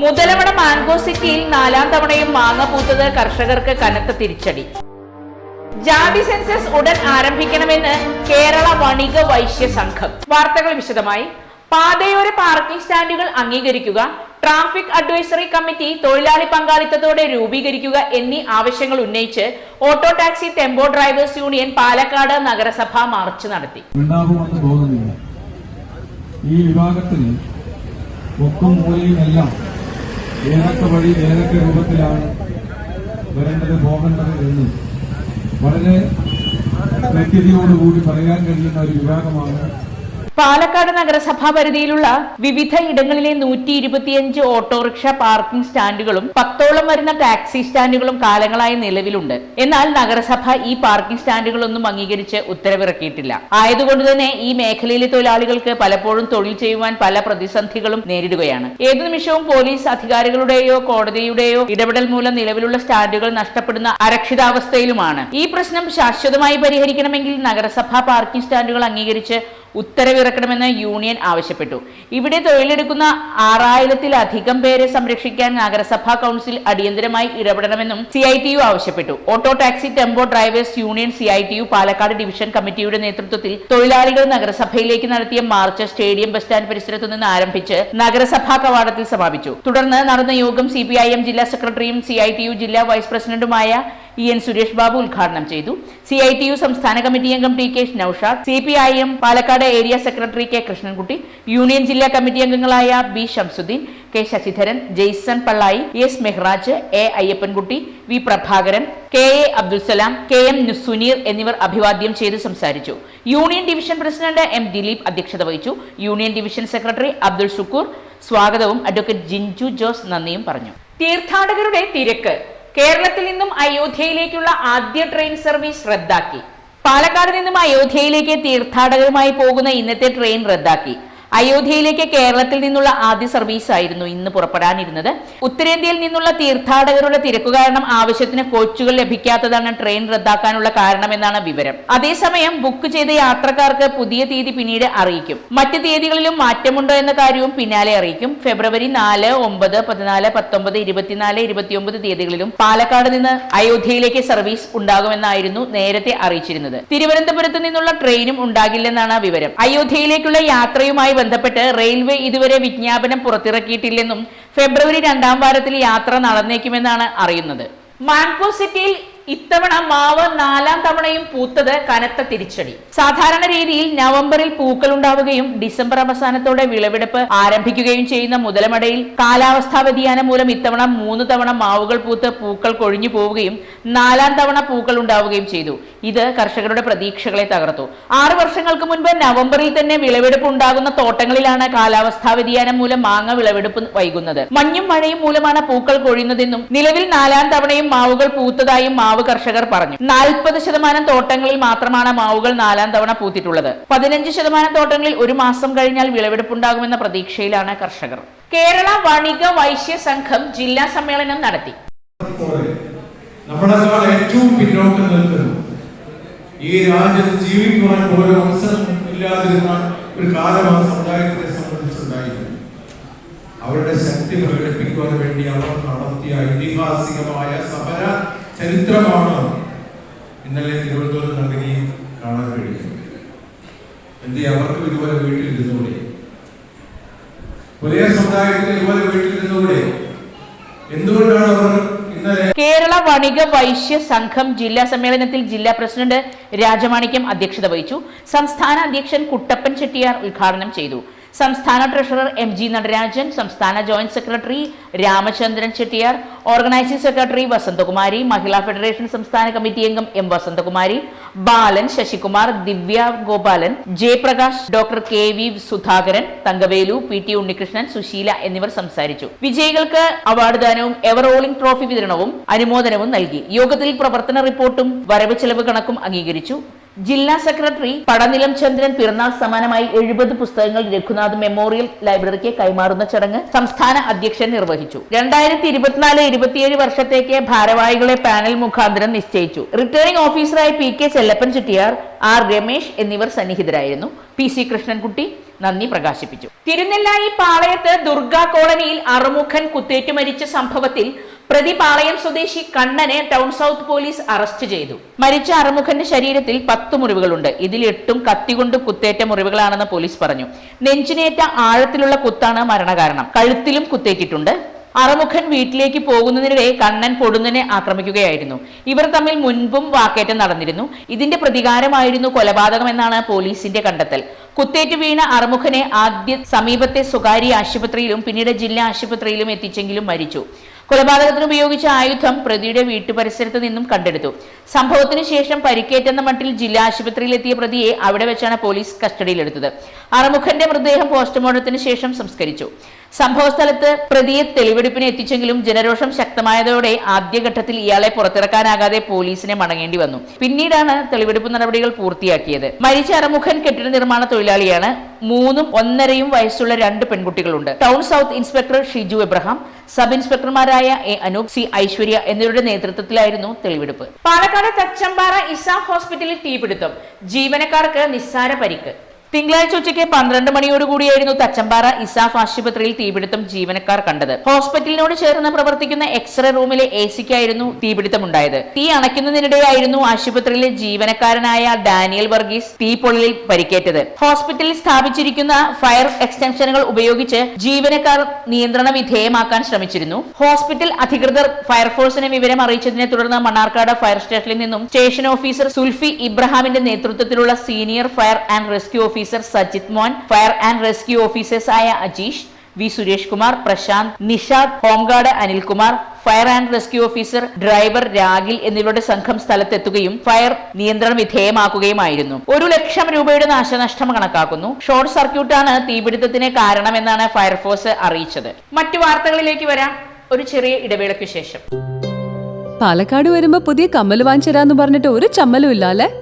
Muthalamada mango സിറ്റിയിൽ നാലാം തവണയും മാങ്ങ പൂത്തത് കർഷകർക്ക് കനത്ത തിരിച്ചടി. ജാതി സെൻസസ് ഉടൻ ആരംഭിക്കണമെന്ന് കേരള വണിക വൈശ്യ സംഘം. വാർത്തകൾ വിശദമായി. പാതയോര പാർക്കിംഗ് സ്റ്റാൻഡുകൾ അംഗീകരിക്കുക ട്രാഫിക് അഡ്വൈസറി കമ്മിറ്റി തൊഴിലാളി പങ്കാളിത്തത്തോടെ രൂപീകരിക്കുക എന്നീ ആവശ്യങ്ങൾ ഉന്നയിച്ച് auto taxi tempo drivers union Palakkad നഗരസഭ മാർച്ച് നടത്തി. ഈ ഒക്കും മൂലയുമെല്ലാം ഏതൊക്കെ വഴി ഏതൊക്കെ രൂപത്തിലാണ് വരേണ്ടത് പോകേണ്ടത് എന്ന് വളരെ കൃത്യതയോടുകൂടി പറയാൻ കഴിയുന്ന ഒരു വിഭാഗമാണ് പാലക്കാട് നഗരസഭാ പരിധിയിലുള്ള വിവിധ ഇടങ്ങളിലെ നൂറ്റി ഇരുപത്തിയഞ്ച് ഓട്ടോറിക്ഷ പാർക്കിംഗ് സ്റ്റാൻഡുകളും പത്തോളം വരുന്ന ടാക്സി സ്റ്റാൻഡുകളും കാലങ്ങളായി നിലവിലുണ്ട്. എന്നാൽ നഗരസഭ ഈ പാർക്കിംഗ് സ്റ്റാൻഡുകളൊന്നും അംഗീകരിച്ച് ഉത്തരവിറക്കിയിട്ടില്ല. ആയതുകൊണ്ട് തന്നെ ഈ മേഖലയിലെ തൊഴിലാളികൾക്ക് പലപ്പോഴും തൊഴിൽ ചെയ്യുവാൻ പല പ്രതിസന്ധികളും നേരിടുകയാണ്. ഏതു നിമിഷവും പോലീസ് അധികാരികളുടെയോ കോടതിയുടെയോ ഇടപെടൽ മൂലം നിലവിലുള്ള സ്റ്റാൻഡുകൾ നഷ്ടപ്പെടുന്ന അരക്ഷിതാവസ്ഥയിലുമാണ്. ഈ പ്രശ്നം ശാശ്വതമായി പരിഹരിക്കണമെങ്കിൽ നഗരസഭാ പാർക്കിംഗ് സ്റ്റാൻഡുകൾ അംഗീകരിച്ച് ഉത്തരവിറക്കണമെന്ന് യൂണിയൻ ആവശ്യപ്പെട്ടു. ഇവിടെ തൊഴിലെടുക്കുന്ന ആറായിരത്തിലധികം പേരെ സംരക്ഷിക്കാൻ നഗരസഭാ കൗൺസിൽ അടിയന്തരമായി ഇടപെടണമെന്നും സി ഐ ടി യു ആവശ്യപ്പെട്ടു. Auto taxi tempo drivers union C I T U Palakkad division കമ്മിറ്റിയുടെ നേതൃത്വത്തിൽ തൊഴിലാളികൾ നഗരസഭയിലേക്ക് നടത്തിയ മാർച്ച് സ്റ്റേഡിയം ബസ് സ്റ്റാൻഡ് പരിസരത്തു നിന്ന് ആരംഭിച്ച് നഗരസഭാ കവാടത്തിൽ സമാപിച്ചു. തുടർന്ന് നടന്ന യോഗം സി ജില്ലാ സെക്രട്ടറിയും സി ജില്ലാ വൈസ് പ്രസിഡന്റുമായ ഇ എൻ സുരേഷ് ബാബു ഉദ്ഘാടനം ചെയ്തു. സി ഐ ടി യു സംസ്ഥാന കമ്മിറ്റി അംഗം T K Naushad C P I M Palakkad area secretary K Krishnankutty union ജില്ലാ കമ്മിറ്റി അംഗങ്ങളായ B Shamsudheen K Sasidharan Jaison Pallayi S Mehraj A Ayyappankutty V Prabhakaran K A Abdulsalam K M Suneer എന്നിവർ അഭിവാദ്യം ചെയ്ത് സംസാരിച്ചു. Union division president M Dileep അധ്യക്ഷത വഹിച്ചു. Union division secretary Abdul Shukoor സ്വാഗതവും advocate Jinju Jose നന്ദിയും പറഞ്ഞു. തീർത്ഥാടകരുടെ തിരക്ക്. കേരളത്തിൽ നിന്നും അയോധ്യയിലേക്കുള്ള ആദ്യ ട്രെയിൻ സർവീസ് റദ്ദാക്കി. പാലക്കാട് നിന്നും അയോധ്യയിലേക്ക് തീർത്ഥാടകരുമായി പോകുന്ന ഇന്നത്തെ ട്രെയിൻ റദ്ദാക്കി. അയോധ്യയിലേക്ക് കേരളത്തിൽ നിന്നുള്ള ആദ്യ സർവീസ് ആയിരുന്നു ഇന്ന് പുറപ്പെടാനിരുന്നത്. ഉത്തരേന്ത്യയിൽ നിന്നുള്ള തീർത്ഥാടകരുടെ തിരക്ക് കാരണം ആവശ്യത്തിന് കോച്ചുകൾ ലഭിക്കാത്തതാണ് ട്രെയിൻ റദ്ദാക്കാനുള്ള കാരണമെന്നാണ് വിവരം. അതേസമയം ബുക്ക് ചെയ്ത യാത്രക്കാർക്ക് പുതിയ തീയതി പിന്നീട് അറിയിക്കും. മറ്റ് തീയതികളിലും മാറ്റമുണ്ടോ എന്ന കാര്യവും പിന്നാലെ അറിയിക്കും. ഫെബ്രുവരി നാല് ഒമ്പത് പതിനാല് പത്തൊമ്പത് ഇരുപത്തിനാല് ഇരുപത്തിയൊമ്പത് തീയതികളിലും പാലക്കാട് നിന്ന് അയോധ്യയിലേക്ക് സർവീസ് ഉണ്ടാകുമെന്നായിരുന്നു നേരത്തെ അറിയിച്ചിരുന്നത്. തിരുവനന്തപുരത്ത് നിന്നുള്ള ട്രെയിനും ഉണ്ടാകില്ലെന്നാണ് വിവരം. അയോധ്യയിലേക്കുള്ള യാത്രയുമായി ബന്ധപ്പെട്ട് റെയിൽവേ ഇതുവരെ വിജ്ഞാപനം പുറത്തിറക്കിയിട്ടില്ലെന്നും ഫെബ്രുവരി രണ്ടാം വാരത്തിൽ യാത്ര നടന്നേക്കുമെന്നാണ് അറിയുന്നത്. മാൻകോ സിറ്റിയിൽ ഇത്തവണ മാവ് നാലാം തവണയും പൂത്തത് കനത്ത തിരിച്ചടി. സാധാരണ രീതിയിൽ നവംബറിൽ പൂക്കൾ ഉണ്ടാവുകയും ഡിസംബർ അവസാനത്തോടെ വിളവെടുപ്പ് ആരംഭിക്കുകയും ചെയ്യുന്ന മുതലമടയിൽ കാലാവസ്ഥാ വ്യതിയാനം മൂലം ഇത്തവണ മൂന്ന് തവണ മാവുകൾ പൂത്ത് പൂക്കൾ കൊഴിഞ്ഞു പോവുകയും നാലാം തവണ പൂക്കൾ ഉണ്ടാവുകയും ചെയ്തു. ഇത് കർഷകരുടെ പ്രതീക്ഷകളെ തകർത്തു. ആറു വർഷങ്ങൾക്ക് മുൻപ് നവംബറിൽ തന്നെ വിളവെടുപ്പ് ഉണ്ടാകുന്ന തോട്ടങ്ങളിലാണ് കാലാവസ്ഥാ വ്യതിയാനം മൂലം മാങ്ങ വിളവെടുപ്പ് വൈകുന്നത്. മഞ്ഞും മഴയും മൂലമാണ് പൂക്കൾ കൊഴിയുന്നതെന്നും നിലവിൽ നാലാം തവണയും മാവുകൾ പൂത്തതായും കർഷകർ പറഞ്ഞു. നാൽപ്പത് ശതമാനം തോട്ടങ്ങളിൽ മാത്രമാണ് മാവുകൾ നാലാം തവണ പൂത്തിട്ടുള്ളത്. പതിനഞ്ച് ശതമാനം തോട്ടങ്ങളിൽ ഒരു മാസം കഴിഞ്ഞാൽ വിളവെടുപ്പുണ്ടാകുമെന്ന പ്രതീക്ഷയിലാണ് കർഷകർ. കേരള വണിക വൈശ്യ സംഘം ജില്ലാ സമ്മേളനം നടത്തി. ഈ രാജ്യത്ത് ജീവിക്കുവാൻ ഓരോ അവസരം ഇല്ലാതിരുന്ന ഒരു കാലം സമുദായത്തെ സംബന്ധിച്ചുണ്ടായിരുന്നു അവരുടെ ശക്തി പ്രകടിപ്പിക്കുവാൻ വേണ്ടി അവർ നടത്തിയ ഐതിഹാസികമായ സമര ചരിത്രമാണ് ഇന്നലെ തിരുവനന്തപുരം നടങ്ങി കാണാൻ കഴിയുന്നത്. എന്ത് അവർക്ക് ഇതുപോലെ വീട്ടിലിരുന്നൂടെ ഒരേ സമുദായത്തിൽ ഇതുപോലെ വീട്ടിലിരുന്നൂടെ എന്തുകൊണ്ടാണ് അവർ കേരള വണിക വൈശ്യ സംഘം ജില്ലാ സമ്മേളനത്തിൽ ജില്ലാ പ്രസിഡന്റ് രാജമാണിക്യം അധ്യക്ഷത വഹിച്ചു. സംസ്ഥാന അധ്യക്ഷൻ കുട്ടപ്പൻ ചെട്ടിയാർ ഉദ്ഘാടനം ചെയ്തു. സംസ്ഥാന ട്രഷറർ എം ജി നടരാജൻ സംസ്ഥാന joint secretary Ramachandran Chettiar organising secretary Vasanthakumari Mahila federation സംസ്ഥാന കമ്മിറ്റി അംഗം M Vasanthakumari Balan Sasikumar Divya Gopalan Jayaprakash doctor K V Sudhakaran Thankavelu P T Unnikrishnan Susheela എന്നിവർ സംസാരിച്ചു. വിജയികൾക്ക് അവാർഡ് ദാനവും എവർ റോളിംഗ് ട്രോഫി വിതരണവും അനുമോദനവും നൽകി. യോഗത്തിൽ പ്രവർത്തന റിപ്പോർട്ടും വരവ് ചെലവ് കണക്കും അംഗീകരിച്ചു. ജില്ലാ സെക്രട്ടറി പടനിലം ചന്ദ്രൻ പിറന്നാൾ സമാനമായി എഴുപത് പുസ്തകങ്ങൾ രഘുനാഥ് മെമ്മോറിയൽ ലൈബ്രറിക്ക് കൈമാറുന്ന ചടങ്ങ് സംസ്ഥാന അധ്യക്ഷൻ നിർവഹിച്ചു. രണ്ടായിരത്തി ഇരുപത്തിനാല് ഇരുപത്തിയേഴ് വർഷത്തേക്ക് ഭാരവാഹികളെ പാനൽ മുഖാന്തരം നിശ്ചയിച്ചു. റിട്ടേണിംഗ് ഓഫീസറായി P K Chellappan Chettiyar R Ramesh എന്നിവർ സന്നിഹിതരായിരുന്നു. പി സി കൃഷ്ണൻകുട്ടി നന്ദി പ്രകാശിപ്പിച്ചു. തിരുനെല്ലായി പാളയത്ത് ദുർഗാ കോളനിയിൽ അറുമുഖൻ കുത്തേറ്റു മരിച്ച സംഭവത്തിൽ പ്രതി പാളയം സ്വദേശി കണ്ണനെ ടൗൺ സൗത്ത് പോലീസ് അറസ്റ്റ് ചെയ്തു. മരിച്ച അറുമുഖന്റെ ശരീരത്തിൽ പത്ത് മുറിവുകളുണ്ട്. ഇതിൽ എട്ടും കത്തികൊണ്ട് കുത്തേറ്റ മുറിവുകളാണെന്ന് പോലീസ് പറഞ്ഞു. നെഞ്ചിനേറ്റ ആഴത്തിലുള്ള കുത്താണ് മരണകാരണം. കഴുത്തിലും കുത്തേറ്റിട്ടുണ്ട്. അറുമുഖൻ വീട്ടിലേക്ക് പോകുന്നതിനിടെ കണ്ണൻ പൊടുന്നനെ ആക്രമിക്കുകയായിരുന്നു. ഇവർ തമ്മിൽ മുൻപും വാക്കേറ്റം നടന്നിരുന്നു. ഇതിന്റെ പ്രതികാരമായിരുന്നു കൊലപാതകമെന്നാണ് പോലീസിന്റെ കണ്ടെത്തൽ. കുത്തേറ്റ് വീണ അറുമുഖനെ ആദ്യ സമീപത്തെ സ്വകാര്യ ആശുപത്രിയിലും പിന്നീട് ജില്ലാ ആശുപത്രിയിലും എത്തിച്ചെങ്കിലും മരിച്ചു. കൊലപാതകത്തിന് ഉപയോഗിച്ച ആയുധം പ്രതിയുടെ വീട്ടുപരിസരത്ത് നിന്നും കണ്ടെടുത്തു. സംഭവത്തിന് ശേഷം പരിക്കേറ്റെന്ന മട്ടിൽ ജില്ലാ ആശുപത്രിയിലെത്തിയ പ്രതിയെ അവിടെ വെച്ചാണ് പോലീസ് കസ്റ്റഡിയിലെടുത്തത്. അറുമുഖന്റെ മൃതദേഹം പോസ്റ്റ്മോർട്ടത്തിന് ശേഷം സംസ്കരിച്ചു. സംഭവ സ്ഥലത്ത് പ്രതിയെ തെളിവെടുപ്പിന് എത്തിച്ചെങ്കിലും ജനരോഷം ശക്തമായതോടെ ആദ്യഘട്ടത്തിൽ ഇയാളെ പുറത്തിറക്കാനാകാതെ പോലീസിനെ മടങ്ങേണ്ടി വന്നു. പിന്നീടാണ് തെളിവെടുപ്പ് നടപടികൾ പൂർത്തിയാക്കിയത്. മരിച്ച അറമുഖൻ കെട്ടിട നിർമ്മാണ തൊഴിലാളിയാണ്. മൂന്നും ഒന്നരയും വയസ്സുള്ള രണ്ട് പെൺകുട്ടികളുണ്ട്. Town south inspector Shiju Abraham sub ഇൻസ്പെക്ടർമാരായ A Anoop C Aishwarya എന്നിവരുടെ നേതൃത്വത്തിലായിരുന്നു തെളിവെടുപ്പ്. പാലക്കാട് തച്ചമ്പാറ ഇസാഫ് ഹോസ്പിറ്റലിൽ തീപിടുത്തം. ജീവനക്കാർക്ക് നിസ്സാര പരിക്ക്. തിങ്കളാഴ്ച ഉച്ചയ്ക്ക് പന്ത്രണ്ട് മണിയോടുകൂടിയായിരുന്നു തച്ചമ്പാറ ഇസാഫ് ആശുപത്രിയിൽ തീപിടുത്തം ജീവനക്കാർ കണ്ടത്. ഹോസ്പിറ്റലിനോട് ചേർന്ന് പ്രവർത്തിക്കുന്ന എക്സ്റേ റൂമിലെ എ സിക്കായിരുന്നു തീപിടുത്തമുണ്ടായത്. തീ അണയ്ക്കുന്നതിനിടെയായിരുന്നു ആശുപത്രിയിലെ ജീവനക്കാരനായ ഡാനിയൽ വർഗീസ് തീപൊള്ളിൽ പരിക്കേറ്റത്. ഹോസ്പിറ്റലിൽ സ്ഥാപിച്ചിരിക്കുന്ന ഫയർ എക്സ്റ്റൻഷനുകൾ ഉപയോഗിച്ച് ജീവനക്കാർ നിയന്ത്രണ വിധേയമാക്കാൻ ശ്രമിച്ചിരുന്നു. ഹോസ്പിറ്റൽ അധികൃതർ ഫയർഫോഴ്സിനെ വിവരം അറിയിച്ചതിനെ തുടർന്ന് മണ്ണാർക്കാട് ഫയർ സ്റ്റേഷനിൽ നിന്നും സ്റ്റേഷൻ ഓഫീസർ സുൽഫി ഇബ്രഹാമിന്റെ നേതൃത്വത്തിലുള്ള senior fire and rescue officer Sajith Mon fire and rescue ഓഫീസേഴ്സായ Ajeesh V Suresh Kumar Prasanth Nishad home guard Anilkumar fire and rescue officer driver Ragil എന്നിവരുടെ സംഘം സ്ഥലത്തെത്തുകയും ഫയർ നിയന്ത്രണ വിധേയമാക്കുകയുമായിരുന്നു. ഒരു ലക്ഷം രൂപയുടെ നാശനഷ്ടം കണക്കാക്കുന്നു. ഷോർട്ട് സർക്യൂട്ടാണ് തീപിടുത്തത്തിന് കാരണമെന്നാണ് ഫയർഫോഴ്സ് അറിയിച്ചത്. മറ്റു വാർത്തകളിലേക്ക് വരാം. ഒരു ചെറിയ ഇടവേളയ്ക്ക് ശേഷം. പാലക്കാട് വരുമ്പോ പുതിയ കമ്മൽ വാങ്ങിച്ചരാന്ന് പറഞ്ഞിട്ട് ഒരു ചമ്മലും ഇല്ല അല്ലേ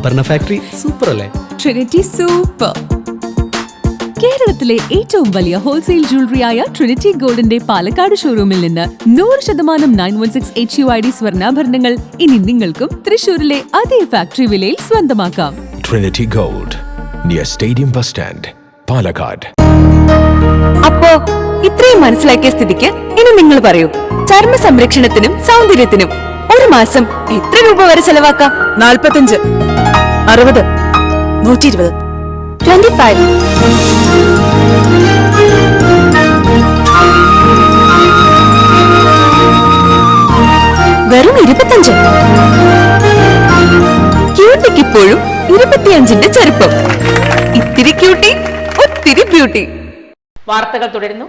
ആഭരണ ഫാക്ടറി സൂപ്പർ അല്ലേ? ട്രിനിറ്റി സൂപ്പർ കേരളത്തിലെ ഏറ്റവും വലിയ ഹോൾസെയിൽ ജ്വല്ലറിയായ ട്രിനിറ്റി ഗോൾഡിന്റെ പാലക്കാട് ഷോറൂമിൽ നിന്ന് നൂറ് ശതമാനം nine one six H U I D സ്വർണാഭരണങ്ങൾ ഇനി നിങ്ങൾക്കും തൃശൂരിലെ അതേ ഫാക്ടറി വിലയിൽ സ്വന്തമാക്കാം. Trinity gold near stadium bus stand Palakkad അപ്പോ ഇത്രയും മനസ്സിലാക്കിയ സ്ഥിതിക്ക് ഇനി നിങ്ങൾ പറയൂ ചർമ്മ സംരക്ഷണത്തിനും സൗന്ദര്യത്തിനും ഒരു മാസം എത്ര രൂപ വരെ ചെലവാക്കാം? നാൽപ്പത്തഞ്ച് അറുപത്. നൂറ്റി ഇരുപത് ട്വന്റി ഫൈവ് വെറും ഇരുപത്തഞ്ച്. ക്യൂട്ടിക്ക് ഇപ്പോഴും ഇരുപത്തിയഞ്ചിന്റെ ചെറുപ്പം ഇത്തിരി ക്യൂട്ടി ഒത്തിരി ബ്യൂട്ടി വാർത്തകൾ തുടരുന്നു.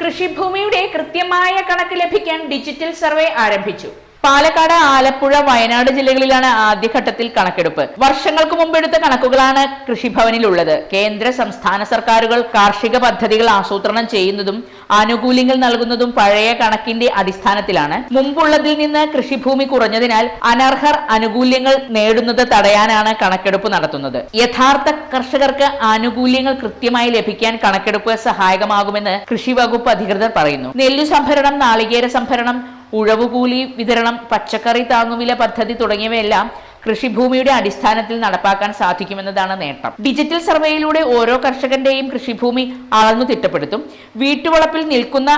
കൃഷിഭൂമിയുടെ കൃത്യമായ കണക്ക് ലഭിക്കാൻ ഡിജിറ്റൽ സർവേ ആരംഭിച്ചു. പാലക്കാട് ആലപ്പുഴ വയനാട് ജില്ലകളിലാണ് ആദ്യഘട്ടത്തിൽ കണക്കെടുപ്പ്. വർഷങ്ങൾക്ക് മുമ്പ് എടുത്ത കണക്കുകളാണ് കൃഷിഭവനിലുള്ളത്. കേന്ദ്ര സംസ്ഥാന സർക്കാരുകൾ കാർഷിക പദ്ധതികൾ ആസൂത്രണം ചെയ്യുന്നതും ആനുകൂല്യങ്ങൾ നൽകുന്നതും പഴയ കണക്കിന്റെ അടിസ്ഥാനത്തിലാണ്. മുമ്പുള്ളതിൽ നിന്ന് കൃഷിഭൂമി കുറഞ്ഞതിനാൽ അനർഹർ ആനുകൂല്യങ്ങൾ നേടുന്നത് തടയാനാണ് കണക്കെടുപ്പ് നടത്തുന്നത്. യഥാർത്ഥ കർഷകർക്ക് ആനുകൂല്യങ്ങൾ കൃത്യമായി ലഭിക്കാൻ കണക്കെടുപ്പ് സഹായകമാകുമെന്ന് കൃഷി വകുപ്പ് അധികൃതർ പറയുന്നു. നെല്ലു സംഭരണം നാളികേര സംഭരണം ഉഴവുകൂലി വിതരണം പച്ചക്കറി താങ്ങുവില പദ്ധതി തുടങ്ങിയവയെല്ലാം കൃഷിഭൂമിയുടെ അടിസ്ഥാനത്തിൽ നടപ്പാക്കാൻ സാധിക്കുമെന്നതാണ് നേട്ടം. ഡിജിറ്റൽ സർവേയിലൂടെ ഓരോ കർഷകന്റെയും കൃഷിഭൂമി അളന്നു തിട്ടപ്പെടുത്തും. വീട്ടുവളപ്പിൽ നിൽക്കുന്ന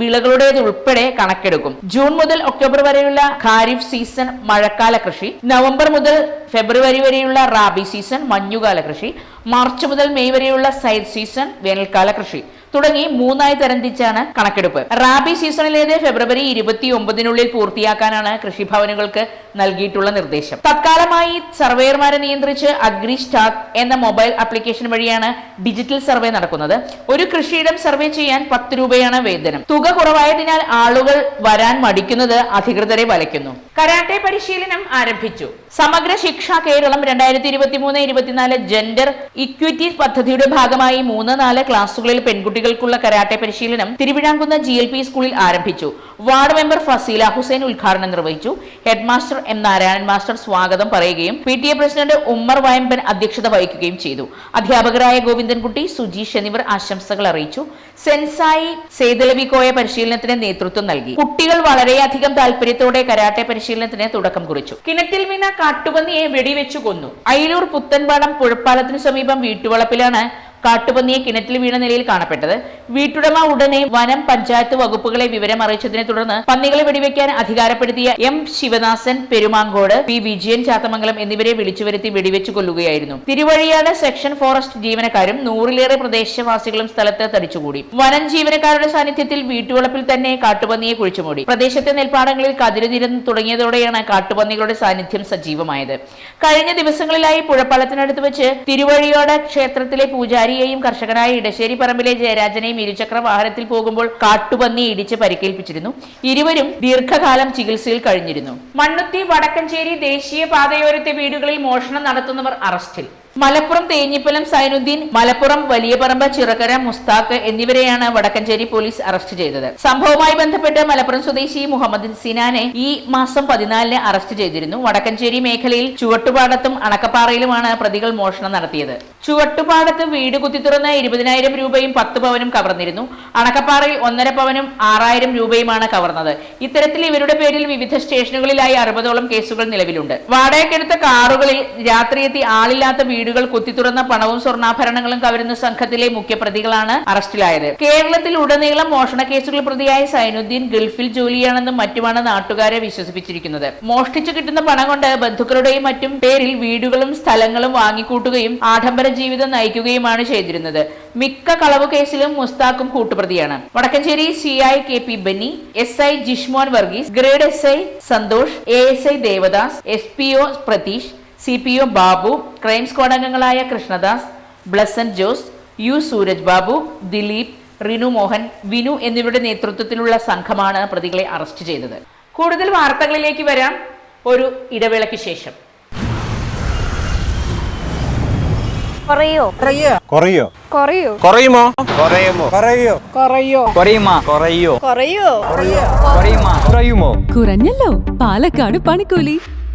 വിളകളുടേത് ഉൾപ്പെടെ കണക്കെടുക്കും. ജൂൺ മുതൽ ഒക്ടോബർ വരെയുള്ള ഖാരിഫ് സീസൺ മഴക്കാല കൃഷി. നവംബർ മുതൽ ഫെബ്രുവരി വരെയുള്ള റാബി സീസൺ മഞ്ഞുകാല കൃഷി. മാർച്ച് മുതൽ മെയ് വരെയുള്ള സൈഡ് സീസൺ വേനൽക്കാല കൃഷി. തുടങ്ങി മൂന്നായി തരംതിരിച്ചാണ് കണക്കെടുപ്പ്. റാബി സീസണിലേത് ഫെബ്രുവരി ഇരുപത്തി ഒമ്പതിനുള്ളിൽ പൂർത്തിയാക്കാനാണ് കൃഷിഭവനുകൾക്ക് നൽകിയിട്ടുള്ള നിർദ്ദേശം. തത്കാലമായി സർവേയർമാരെ നിയന്ത്രിച്ച് അഗ്രി സ്റ്റാക്ക് എന്ന മൊബൈൽ ആപ്ലിക്കേഷൻ വഴിയാണ് ഡിജിറ്റൽ സർവേ നടക്കുന്നത്. ഒരു കൃഷിയിടം സർവേ ചെയ്യാൻ പത്ത് രൂപയാണ് വേതനം. തുക കുറവായതിനാൽ ആളുകൾ വരാൻ മടിക്കുന്നത് അധികൃതരെ വലയ്ക്കുന്നു. കരാട്ടെ പരിശീലനം ആരംഭിച്ചു. സമഗ്ര ശിക്ഷ കേരളം രണ്ടായിരത്തി ഇരുപത്തി മൂന്ന് ഇരുപത്തിനാല് ജെൻഡർ ഇക്വിറ്റി പദ്ധതിയുടെ ഭാഗമായി മൂന്ന് നാല് ക്ലാസുകളിൽ പെൺകുട്ടികൾക്കുള്ള കരാട്ടെ പരിശീലനം തിരുവിഴാംകുന്ന ജി എൽ പി സ്കൂളിൽ ആരംഭിച്ചു. വാർഡ് മെമ്പർ ഫസീല ഹുസൈൻ ഉദ്ഘാടനം നിർവഹിച്ചു. Head master M Narayanan master സ്വാഗതം പറയുകയും P T A president Ummer Vayamban അധ്യക്ഷത വഹിക്കുകയും ചെയ്തു. അധ്യാപകരായ ഗോവിന്ദൻകുട്ടി സുജീഷ് എന്നിവർ ആശംസകൾ അറിയിച്ചു. സെൻസായി സേതലവിക്കോയ പരിശീലനത്തിന് നേതൃത്വം നൽകി. കുട്ടികൾ വളരെയധികം താല്പര്യത്തോടെ കരാട്ടെ പരിശീലനത്തിന് തുടക്കം കുറിച്ചു. കിണറ്റിൽ വീണ കാട്ടുപന്നിയെ വെടിവെച്ചു കൊന്നു. അയിലൂർ പുത്തൻപാടം പുഴപ്പാലത്തിനു സമീപം വീട്ടുവളപ്പിലാണ് കാട്ടുപന്നിയെ കിണറ്റിൽ വീണ നിലയിൽ കാണപ്പെട്ടത്. വീട്ടുടമ ഉടനെ വനം പഞ്ചായത്ത് വകുപ്പുകളെ വിവരം അറിയിച്ചതിനെ തുടർന്ന് പന്നികളെ വെടിവെക്കാൻ അധികാരപ്പെടുത്തിയ എം ശിവദാസൻ പെരുമാങ്കോട് പി വിജയൻ ചാത്തമംഗലം എന്നിവരെ വിളിച്ചു വരുത്തി വെടിവെച്ചു കൊല്ലുകയായിരുന്നു. തിരുവഴിയാട് സെക്ഷൻ ഫോറസ്റ്റ് ജീവനക്കാരും നൂറിലേറെ പ്രദേശവാസികളും സ്ഥലത്ത് തടിച്ചുകൂടി. വനം ജീവനക്കാരുടെ സാന്നിധ്യത്തിൽ വീട്ടുവളപ്പിൽ തന്നെ കാട്ടുപന്നിയെ കുഴിച്ചുമൂടി. പ്രദേശത്തെ നെൽപ്പാടങ്ങളിൽ കതിരുതിരുന്ന് തുടങ്ങിയതോടെയാണ് കാട്ടുപന്നികളുടെ സാന്നിധ്യം സജീവമായത്. കഴിഞ്ഞ ദിവസങ്ങളിലായി പുഴപ്പാലത്തിനടുത്ത് വെച്ച് തിരുവഴിയോട് ക്ഷേത്രത്തിലെ പൂജാരിയെയും കർഷകനായ ഇടശ്ശേരി പറമ്പിലെ ജയരാജനെയും ഇരുചക്ര വാഹനത്തിൽ പോകുമ്പോൾ കാട്ടുപന്നി ഇടിച്ച് പരിക്കേൽപ്പിച്ചിരുന്നു. ഇരുവരും ദീർഘകാലം ചികിത്സയിൽ കഴിഞ്ഞിരുന്നു. മണ്ണുത്തി വടക്കഞ്ചേരി ദേശീയ പാതയോരത്തെ വീടുകളിൽ മോഷണം നടത്തുന്നവർ അറസ്റ്റിൽ. മലപ്പുറം തേഞ്ഞിപ്പലം സൈനുദ്ദീൻ മലപ്പുറം വലിയപറമ്പ് ചിറക്കര മുസ്താഖ് എന്നിവരെയാണ് വടക്കഞ്ചേരി പോലീസ് അറസ്റ്റ് ചെയ്തത്. സംഭവവുമായി ബന്ധപ്പെട്ട് മലപ്പുറം സ്വദേശി മുഹമ്മദ് സിനാനെ ഈ മാസം പതിനാലിന് അറസ്റ്റ് ചെയ്തിരുന്നു. വടക്കഞ്ചേരി മേഖലയിൽ ചുവട്ടുപാടത്തും അണക്കപ്പാറയിലുമാണ് പ്രതികൾ മോഷണം നടത്തിയത്. ചുവട്ടുപാടത്ത് വീട് കുത്തിത്തുറന്ന് ഇരുപതിനായിരം രൂപയും പത്ത് പവനും കവർന്നിരുന്നു. അണക്കപ്പാറയിൽ ഒന്നര പവനും ആറായിരം രൂപയുമാണ് കവർന്നത്. ഇത്തരത്തിൽ ഇവരുടെ പേരിൽ വിവിധ സ്റ്റേഷനുകളിലായി അറുപതോളം കേസുകൾ നിലവിലുണ്ട്. വാടകയ്ക്കെടുത്ത കാറുകളിൽ രാത്രിയെത്തി ആളില്ലാത്ത വീടുകൾ കുത്തിത്തുറന്ന പണവും സ്വർണാഭരണങ്ങളും കവരുന്ന സംഘത്തിലെ മുഖ്യപ്രതികളാണ് അറസ്റ്റിലായത്. കേരളത്തിൽ ഉടനീളം മോഷണ കേസുകൾ പ്രതിയായ സൈനുദ്ദീൻ ഗൾഫിൽ ജോലിയാണെന്നും മറ്റുമാണ് നാട്ടുകാരെ വിശ്വസിപ്പിച്ചിരിക്കുന്നത്. മോഷ്ടിച്ചു കിട്ടുന്ന പണം കൊണ്ട് ബന്ധുക്കളുടെയും മറ്റും പേരിൽ വീടുകളും സ്ഥലങ്ങളും വാങ്ങിക്കൂട്ടുകയും ആഡംബര ജീവിതം നയിക്കുകയുമാണ് ചെയ്തിരുന്നത്. മിക്ക കളവ് കേസിലും മുസ്താഖും കൂട്ടുപ്രതിയാണ്. Vadakkanchery C I K P Benny S I Jishmon Varghese grade S I Santhosh A S I Devadas S P O Pratheesh C P O Babu crime squad അംഗങ്ങളായ കൃഷ്ണദാസ് ബ്ലസൻ ജോസ് യു സൂരജ് ബാബു ദിലീപ് റിനു മോഹൻ വിനു എന്നിവരുടെ നേതൃത്വത്തിലുള്ള സംഘമാണ് പ്രതികളെ അറസ്റ്റ് ചെയ്തത്. കൂടുതൽ വാർത്തകളിലേക്ക് വരാം. ഒരു ഇടവേളയ്ക്ക് ശേഷം. കുറയോ? കുറയോ? കുറയോ? കുറയുമോ? കുറയുമോ? കുറയോ? കുറയോ? കുറയുമോ? കുറയോ? കുറയോ? കുറയുമാ? കുറയുമോ? കുറഞ്ഞല്ലോ. പാലക്കാട് പണിക്കൂലി.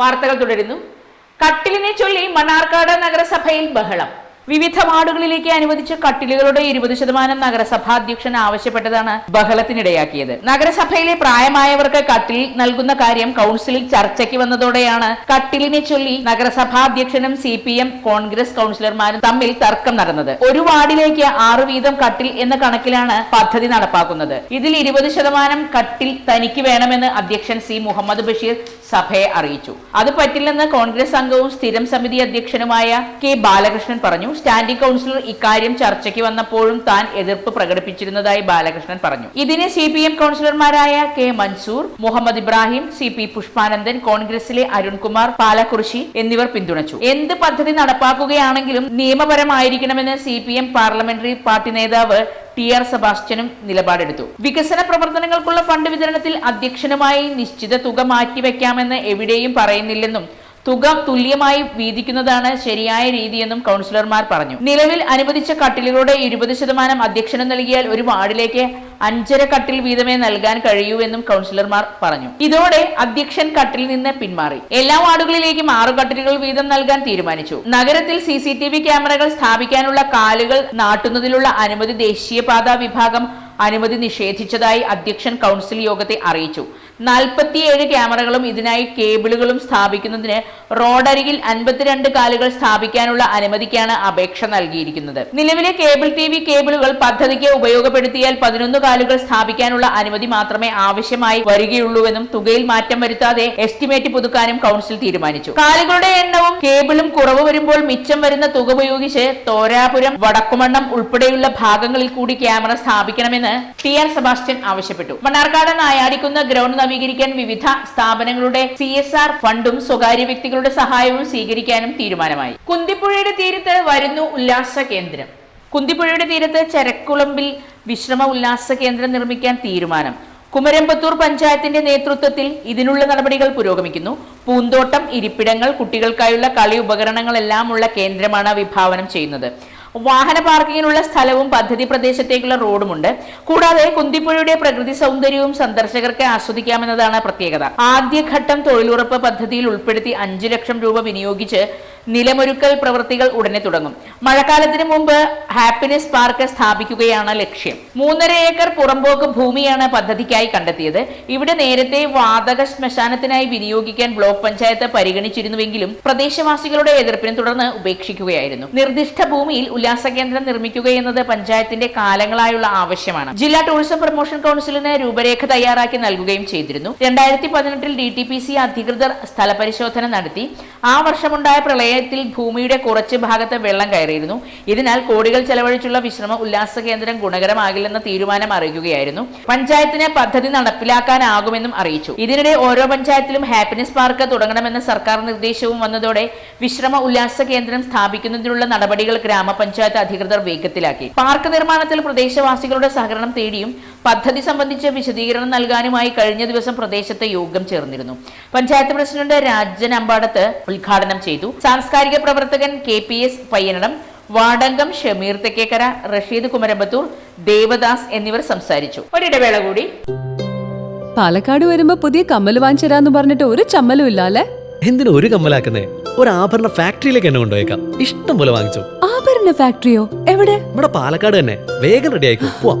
വാർത്തകൾ തുടരുന്നു. കട്ടിലിനെ ചൊല്ലി മണ്ണാർക്കാട് നഗരസഭയിൽ ബഹളം. വിവിധ വാർഡുകളിലേക്ക് അനുവദിച്ച കട്ടിലുകളുടെ ഇരുപത് ശതമാനം നഗരസഭാ അധ്യക്ഷൻ ആവശ്യപ്പെട്ടതാണ് ബഹളത്തിനിടയാക്കിയത്. നഗരസഭയിലെ പ്രായമായവർക്ക് കട്ടിൽ നൽകുന്ന കാര്യം കൗൺസിലിൽ ചർച്ചയ്ക്ക് വന്നതോടെയാണ് കട്ടിലിനെ ചൊല്ലി നഗരസഭാ അധ്യക്ഷനും സി പി എം കോൺഗ്രസ് കൗൺസിലർമാരും തമ്മിൽ തർക്കം നടന്നത്. ഒരു വാർഡിലേക്ക് ആറ് വീതം കട്ടിൽ എന്ന കണക്കിലാണ് പദ്ധതി നടപ്പാക്കുന്നത്. ഇതിൽ ഇരുപത് ശതമാനം കട്ടിൽ തനിക്ക് വേണമെന്ന് അധ്യക്ഷൻ സി മുഹമ്മദ് ബഷീർ സഭയെ അറിയിച്ചു. അത് പറ്റില്ലെന്ന് കോൺഗ്രസ് അംഗവും സ്ഥിരം സമിതി അധ്യക്ഷനുമായ കെ ബാലകൃഷ്ണൻ പറഞ്ഞു. സ്റ്റാൻഡിംഗ് കൗൺസിലർ ഇക്കാര്യം ചർച്ചയ്ക്ക് വന്നപ്പോഴും താൻ എതിർപ്പ് പ്രകടിപ്പിച്ചിരുന്നതായി ബാലകൃഷ്ണൻ പറഞ്ഞു. ഇതിന് സി പി എം കൗൺസിലർമാരായ K Mansoor Muhammad Ibrahim C P Pushpanandan കോൺഗ്രസിലെ അരുൺകുമാർ പാലക്കുറിശി എന്നിവർ പിന്തുണച്ചു. എന്ത് പദ്ധതി നടപ്പാക്കുകയാണെങ്കിലും നിയമപരമായിരിക്കണമെന്ന് C P M parliamentary party നേതാവ് ടി ആർ സെബാസ്റ്റ്യനും നിലപാടെടുത്തു. വികസന പ്രവർത്തനങ്ങൾക്കുള്ള ഫണ്ട് വിതരണത്തിൽ അധ്യക്ഷനുമായി നിശ്ചിത തുക മാറ്റിവെക്കാമെന്ന് എവിടെയും പറയുന്നില്ലെന്നും തുക തുല്യമായി വീതിക്കുന്നതാണ് ശരിയായ രീതിയെന്നും കൗൺസിലർമാർ പറഞ്ഞു. നിലവിൽ അനുവദിച്ച കട്ടിലുകളുടെ ഇരുപത് ശതമാനം അധ്യക്ഷന് നൽകിയാൽ ഒരു വാർഡിലേക്ക് അഞ്ചര കട്ടിൽ വീതമേ നൽകാൻ കഴിയൂ എന്നും കൗൺസിലർമാർ പറഞ്ഞു. ഇതോടെ അധ്യക്ഷൻ കട്ടിൽ നിന്ന് പിന്മാറി. എല്ലാ വാർഡുകളിലേക്കും ആറു കട്ടിലുകൾ വീതം നൽകാൻ തീരുമാനിച്ചു. നഗരത്തിൽ സി സി ടി വി ക്യാമറകൾ സ്ഥാപിക്കാനുള്ള കാലുകൾ നാട്ടുന്നതിലുള്ള അനുമതി ദേശീയപാതാ വിഭാഗം അനുമതി നിഷേധിച്ചതായി അധ്യക്ഷൻ കൗൺസിൽ യോഗത്തെ അറിയിച്ചു. നാൽപ്പത്തിയേഴ് ക്യാമറകളും ഇതിനായി കേബിളുകളും സ്ഥാപിക്കുന്നതിന് റോഡരികിൽ അൻപത്തിരണ്ട് കാലുകൾ സ്ഥാപിക്കാനുള്ള അനുമതിക്കാണ് അപേക്ഷ നൽകിയിരിക്കുന്നത്. നിലവിലെ കേബിൾ ടി വി കേബിളുകൾ പദ്ധതിക്ക് ഉപയോഗപ്പെടുത്തിയാൽ പതിനൊന്ന് കാലുകൾ സ്ഥാപിക്കാനുള്ള അനുമതി മാത്രമേ ആവശ്യമായി വരികയുള്ളൂവെന്നും തുകയിൽ മാറ്റം വരുത്താതെ എസ്റ്റിമേറ്റ് പുതുക്കാനും കൗൺസിൽ തീരുമാനിച്ചു. കാലുകളുടെ എണ്ണവും കേബിളും കുറവ് വരുമ്പോൾ മിച്ചം വരുന്ന തുക ഉപയോഗിച്ച് തോരാപുരം വടക്കുമണ്ണം ഉൾപ്പെടെയുള്ള ഭാഗങ്ങളിൽ കൂടി ക്യാമറ സ്ഥാപിക്കണമെന്ന് ടി ആർ സെബാസ്റ്റ്യൻ ആവശ്യപ്പെട്ടു. മണ്ണാർക്കാട് നായാടിക്കുന്ന ഗ്രൗണ്ട് നവീകരിക്കാൻ വിവിധ സ്ഥാപനങ്ങളുടെ സി എസ് ആർ ഫണ്ടും സ്വകാര്യ വ്യക്തികളുടെ സഹായവും സ്വീകരിക്കാനും തീരുമാനമായി. കുന്തിപ്പുഴയുടെ തീരത്ത് വരുന്നു ഉല്ലാസ കേന്ദ്രം. കുന്തിപ്പുഴയുടെ തീരത്ത് ചരക്കുളമ്പിൽ വിശ്രമ ഉല്ലാസ കേന്ദ്രം നിർമ്മിക്കാൻ തീരുമാനം. കുമരമ്പത്തൂർ പഞ്ചായത്തിന്റെ നേതൃത്വത്തിൽ ഇതിനുള്ള നടപടികൾ പുരോഗമിക്കുന്നു. പൂന്തോട്ടം ഇരിപ്പിടങ്ങൾ കുട്ടികൾക്കായുള്ള കളി ഉപകരണങ്ങളെല്ലാം ഉള്ള കേന്ദ്രമാണ് വിഭാവനം ചെയ്യുന്നത്. വാഹന പാർക്കിങ്ങിനുള്ള സ്ഥലവും പദ്ധതി പ്രദേശത്തേക്കുള്ള റോഡുമുണ്ട്. കൂടാതെ കുന്തിപ്പുഴയുടെ പ്രകൃതി സൗന്ദര്യവും സന്ദർശകർക്ക് ആസ്വദിക്കാമെന്നതാണ് പ്രത്യേകത. ആദ്യഘട്ടം തൊഴിലുറപ്പ് പദ്ധതിയിൽ ഉൾപ്പെടുത്തി അഞ്ചു ലക്ഷം രൂപ വിനിയോഗിച്ച് നിലമൊരുക്കൽ പ്രവൃത്തികൾ ഉടനെ തുടങ്ങും. മഴക്കാലത്തിന് മുമ്പ് ഹാപ്പിനെസ് പാർക്ക് സ്ഥാപിക്കുകയാണ് ലക്ഷ്യം. മൂന്നര ഏക്കർ പുറമ്പോക്ക് ഭൂമിയാണ് പദ്ധതിക്കായി കണ്ടെത്തിയത്. ഇവിടെ നേരത്തെ വാതക ശ്മശാനത്തിനായി വിനിയോഗിക്കാൻ ബ്ലോക്ക് പഞ്ചായത്ത് പരിഗണിച്ചിരുന്നുവെങ്കിലും പ്രദേശവാസികളുടെ എതിർപ്പിനെ തുടർന്ന് ഉപേക്ഷിക്കുകയായിരുന്നു. നിർദ്ദിഷ്ട ഭൂമിയിൽ ഉല്ലാസ കേന്ദ്രം നിർമ്മിക്കുക എന്നത് പഞ്ചായത്തിന്റെ കാലങ്ങളായുള്ള ആവശ്യമാണ്. ജില്ലാ ടൂറിസം പ്രൊമോഷൻ കൗൺസിലിന് രൂപരേഖ തയ്യാറാക്കി നൽകുകയും ചെയ്തിരുന്നു. രണ്ടായിരത്തി പതിനെട്ടിൽ ഡി ടി പി സി അധികൃതർ സ്ഥലപരിശോധന നടത്തി. ആ വർഷമുണ്ടായ പ്രളയത്തിൽ ഭൂമിയുടെ കുറച്ച് ഭാഗത്ത് വെള്ളം കയറിയിരുന്നു. ഇതിനാൽ കോടികൾ ചെലവഴിച്ചുള്ള വിശ്രമ ഉല്ലാസ കേന്ദ്രം ഗുണകരമാകില്ലെന്ന തീരുമാനം അറിയിക്കുകയായിരുന്നു. പഞ്ചായത്തിന് പദ്ധതി നടപ്പിലാക്കാനാകുമെന്നും അറിയിച്ചു. ഇതിനിടെ ഓരോ പഞ്ചായത്തിലും ഹാപ്പിനെസ് പാർക്ക് തുടങ്ങണമെന്ന സർക്കാർ നിർദ്ദേശവും വന്നതോടെ വിശ്രമ ഉല്ലാസ കേന്ദ്രം സ്ഥാപിക്കുന്നതിനുള്ള നടപടികൾ ഗ്രാമപഞ്ചായത്ത് അധികൃതർ വേഗത്തിലാക്കി. പാർക്ക് നിർമ്മാണത്തിൽ പ്രദേശവാസികളുടെ സഹകരണം തേടിയും പദ്ധതി സംബന്ധിച്ച വിശദീകരണം നൽകാനുമായി കഴിഞ്ഞ ദിവസം പ്രദേശത്ത് യോഗം ചേർന്നിരുന്നു. പഞ്ചായത്ത് പ്രസിഡന്റ് രാജൻ അമ്പാടത്ത് ഉദ്ഘാടനം ചെയ്തു. സാംസ്കാരിക പ്രവർത്തകൻ K P S Payyanadam Vadankam Shameer Thekkekkara Rasheed Kumaramputhur Devadas എന്നിവർ സംസാരിച്ചു. ഒരിടവേള കൂടി. പാലക്കാട് വരുമ്പോ പുതിയ കമ്മൽ വാങ്ങിച്ചരാന്ന് പറഞ്ഞിട്ട് ഒരു ചമ്മലും ഇല്ല അല്ലേ എന്തിനു ഒരു കമ്മലാക്കുന്നേ? ഒരു ആഭരണ ഫാക്ടറിയിലേക്ക് എന്നെ കൊണ്ടുപോയേക്കാം. ഇഷ്ടം പോലെ വാങ്ങിച്ചു. ആഭരണ ഫാക്ടറിയോ? എവിടെ? ഇവിടെ പാലക്കാട് തന്നെ. വേഗം റെഡി ആയിക്കോ. പോവാം.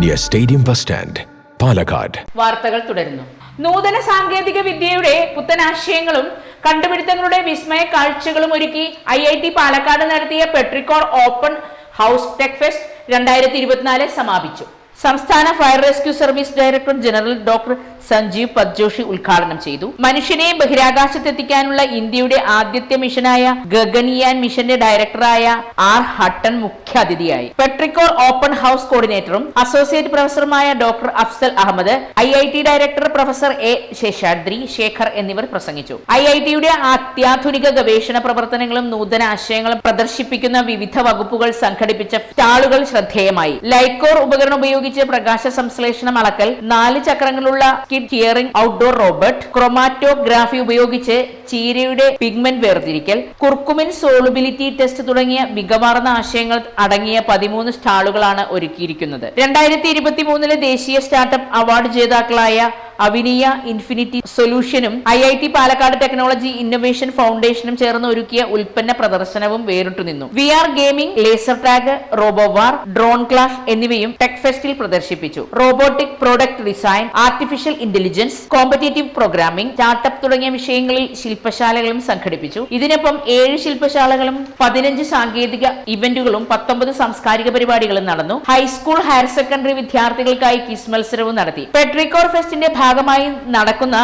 near stadium bus stand Palakkad വാർത്തകൾ തുടരുന്നു. നൂതന സാങ്കേതിക വിദ്യയുടെ പുത്തനാശയങ്ങളും കണ്ടുപിടുത്തങ്ങളുടെ വിസ്മയ കാഴ്ചകളും ഒരുക്കി ഐ ഐ ടി പാലക്കാട് നടത്തിയ petrichor open house tech fest രണ്ടായിരത്തി ഇരുപത്തിനാല് സമാപിച്ചു. സംസ്ഥാന fire rescue service director general doctor Sanjeev Padjoshi ഉദ്ഘാടനം ചെയ്തു. മനുഷ്യനെ ബഹിരാകാശത്തെത്തിക്കാനുള്ള ഇന്ത്യയുടെ ആദ്യത്തെ മിഷനായ ഗഗനിയാൻ മിഷന്റെ ഡയറക്ടറായ ആർ ഹട്ടൻ മുഖ്യാതിഥിയായി. പെട്രിക്കോൾ ഓപ്പൺ ഹൗസ് കോർഡിനേറ്ററും associate പ്രൊഫസറുമായ doctor Afsal Ahammed I I T director professor A Seshadri Sekhar എന്നിവർ പ്രസംഗിച്ചു. ഐ ഐ ടിയുടെ അത്യാധുനിക ഗവേഷണ പ്രവർത്തനങ്ങളും നൂതന ആശയങ്ങളും പ്രദർശിപ്പിക്കുന്ന വിവിധ വകുപ്പുകൾ സംഘടിപ്പിച്ച സ്റ്റാളുകൾ ശ്രദ്ധേയമായി. ലൈക്കോർ ഉപകരണം ഉപയോഗിച്ച് പ്രകാശ സംശ്ലേഷണം അളക്കൽ നാല് ചക്രങ്ങളുള്ള skid steering outdoor robot chromatography ഉപയോഗിച്ച് ചീരയുടെ പിഗ്മെന്റ് വേർതിരിക്കൽ കുർക്കുമിൻ സോളുബിലിറ്റി ടെസ്റ്റ് തുടങ്ങിയ മികവാർന്ന ആശയങ്ങൾ അടങ്ങിയ പതിമൂന്ന് സ്റ്റാളുകളാണ് ഒരുക്കിയിരിക്കുന്നത്. രണ്ടായിരത്തി ഇരുപത്തി മൂന്നിലെ ദേശീയ സ്റ്റാർട്ടപ്പ് അവാർഡ് ജേതാക്കളായ അവിനിയ ഇൻഫിനിറ്റി സൊല്യൂഷനും I I T Palakkad technology innovation ഫൗണ്ടേഷനും ചേർന്ന് ഒരുക്കിയ ഉൽപ്പന്ന പ്രദർശനവും വേറിട്ടു നിന്നു. V R gaming laser tag robowar drone clash എന്നിവയും ടെക് ഫെസ്റ്റിൽ പ്രദർശിപ്പിച്ചു. Robotic product design artificial intelligence competitive programming startup തുടങ്ങിയ വിഷയങ്ങളിൽ ശില്പശാലകളും സംഘടിപ്പിച്ചു. ഇതിനൊപ്പം ഏഴ് ശില്പശാലകളും പതിനഞ്ച് സാങ്കേതിക ഇവന്റുകളും പത്തൊമ്പത് സാംസ്കാരിക പരിപാടികളും നടന്നു. ഹൈസ്കൂൾ ഹയർ സെക്കൻഡറി വിദ്യാർത്ഥികൾക്കായി കിസ് മത്സരവും നടത്തി. പെട്രിക്കോർ ഫെസ്റ്റിന്റെ ഭാഗമായി നടക്കുന്ന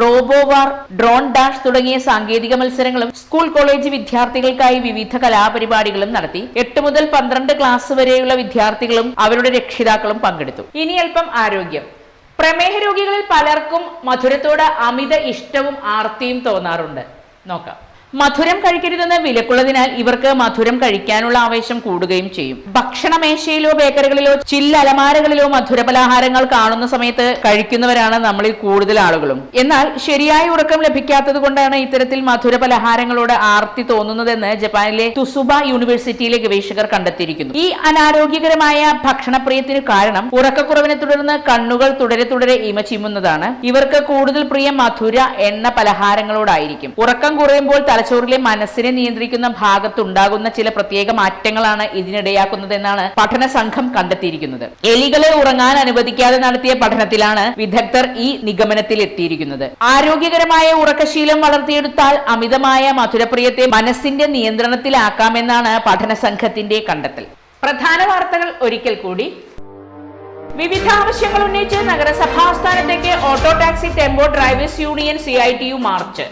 റോബോവാർ ഡ്രോൺ ഡാഷ് തുടങ്ങിയ സാങ്കേതിക മത്സരങ്ങളും സ്കൂൾ കോളേജ് വിദ്യാർത്ഥികൾക്കായി വിവിധ കലാപരിപാടികളും നടത്തി. എട്ട് മുതൽ പന്ത്രണ്ട് ക്ലാസ് വരെയുള്ള വിദ്യാർത്ഥികളും അവരുടെ രക്ഷിതാക്കളും പങ്കെടുത്തു. ഇനി അല്പം ആരോഗ്യം. പ്രമേഹ രോഗികളിൽ പലർക്കും മധുരത്തോട് അമിത ഇഷ്ടവും ആർത്തിയും തോന്നാറുണ്ട്. നോക്കാം. മധുരം കഴിക്കരുതെന്ന് വിലക്കുള്ളതിനാൽ ഇവർക്ക് മധുരം കഴിക്കാനുള്ള ആവേശം കൂടുകയും ചെയ്യും. ഭക്ഷണമേശയിലോ ബേക്കറികളിലോ ചില്ലലമാരകളിലോ മധുരപലഹാരങ്ങൾ കാണുന്ന സമയത്ത് കഴിക്കുന്നവരാണ് നമ്മളിൽ കൂടുതൽ ആളുകളും. എന്നാൽ ശരിയായ ഉറക്കം ലഭിക്കാത്തത് കൊണ്ടാണ് ഇത്തരത്തിൽ മധുര പലഹാരങ്ങളോട് ആർത്തി തോന്നുന്നതെന്ന് ജപ്പാനിലെ തുസുബ യൂണിവേഴ്സിറ്റിയിലെ ഗവേഷകർ കണ്ടെത്തിയിരിക്കുന്നു. ഈ അനാരോഗ്യകരമായ ഭക്ഷണപ്രിയത്തിന് കാരണം ഉറക്കക്കുറവിനെ തുടർന്ന് കണ്ണുകൾ തുടരെ തുടരെ ഇമ ചിമ്മുന്നതാണ്. ഇവർക്ക് കൂടുതൽ പ്രിയം മധുര എണ്ണ പലഹാരങ്ങളോടായിരിക്കും. ഉറക്കം കുറയുമ്പോൾ തലച്ചോറിലെ മനസ്സിനെ നിയന്ത്രിക്കുന്ന ഭാഗത്തുണ്ടാകുന്ന ചില പ്രത്യേക മാറ്റങ്ങളാണ് ഇതിനിടയാക്കുന്നതെന്നാണ് പഠന സംഘം കണ്ടെത്തിയിരിക്കുന്നത്. എലികളെ ഉറങ്ങാൻ അനുവദിക്കാതെ നടത്തിയ പഠനത്തിലാണ് വിദഗ്ധർ ഈ നിഗമനത്തിൽ എത്തിയിരിക്കുന്നത് ആരോഗ്യകരമായ ഉറക്കശീലം വളർത്തിയെടുത്താൽ അമിതമായ മധുരപ്രിയത്തെ മനസ്സിന്റെ നിയന്ത്രണത്തിലാക്കാമെന്നാണ് പഠന സംഘത്തിന്റെ കണ്ടെത്തൽ. പ്രധാന വാർത്തകൾ ഒരിക്കൽ കൂടി. വിവിധ ആവശ്യങ്ങൾ ഉന്നയിച്ച് നഗരസഭാ ആസ്ഥാനത്തേക്ക് auto taxi tempo drivers union C I T U march.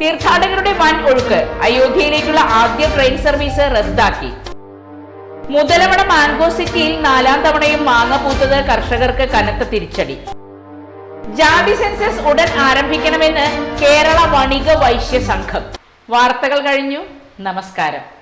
തീർത്ഥാടകരുടെ വൻ ഒഴുക്ക് അയോധ്യയിലേക്കുള്ള ആദ്യ ട്രെയിൻ സർവീസ് റദ്ദാക്കി. മുതലവണ മാംഗോ സിറ്റിയിൽ നാലാം തവണയും മാങ്ങ പൂത്തത് കർഷകർക്ക് കനത്ത തിരിച്ചടി. ജാതി സെൻസസ് ഉടൻ ആരംഭിക്കണമെന്ന് കേരള വണിക വൈശ്യ സംഘം. വാർത്തകൾ കഴിഞ്ഞു. നമസ്കാരം.